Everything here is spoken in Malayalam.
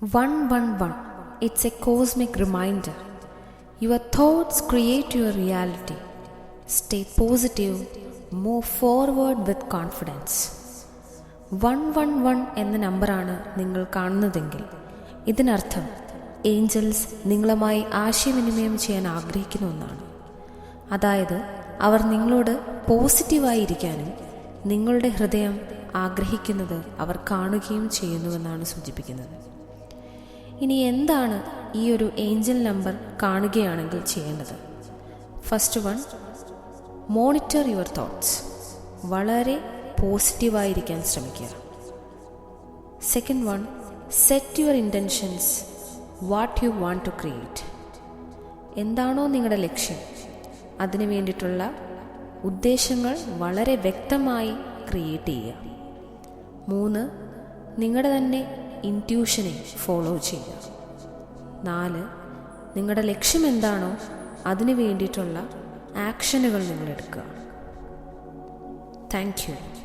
111 It's a cosmic reminder. Your thoughts create your reality. Stay positive, move forward with confidence. One one one എന്ന നമ്പറാണ് നിങ്ങൾ കാണുന്നതെങ്കിൽ ഇതിനർത്ഥം ഏഞ്ചൽസ് നിങ്ങളുമായി ആശയവിനിമയം ചെയ്യാൻ ആഗ്രഹിക്കുന്ന ഒന്നാണ് അതായത് അവർ നിങ്ങളോട് പോസിറ്റീവായി ഇരിക്കാനും നിങ്ങളുടെ ഹൃദയം ആഗ്രഹിക്കുന്നത് അവർ കാണുകയും ചെയ്യുന്നുവെന്നാണ് സൂചിപ്പിക്കുന്നത് ഇനി എന്താണ് ഈ ഒരു ഏഞ്ചൽ നമ്പർ കാണുകയാണെങ്കിൽ ചെയ്യേണ്ടത്? First one monitor your thoughts വളരെ പോസിറ്റീവായിരിക്കാൻ ശ്രമിക്കുക. Second one set your intentions what you want to create എന്താണോ നിങ്ങളുടെ ലക്ഷ്യം. അതിനു വേണ്ടിയിട്ടുള്ള ഉദ്ദേശങ്ങൾ വളരെ വ്യക്തമായി ക്രിയേറ്റ് ചെയ്യുക. മൂന്ന് നിങ്ങളുടെ തന്നെ ഇന്റ്യൂഷനെ ഫോളോ ചെയ്യുക. നാല് നിങ്ങളുടെ ലക്ഷ്യം എന്താണോ അതിനു വേണ്ടിയിട്ടുള്ള ആക്ഷനുകൾ നിങ്ങൾ എടുക്കുക. Thank you.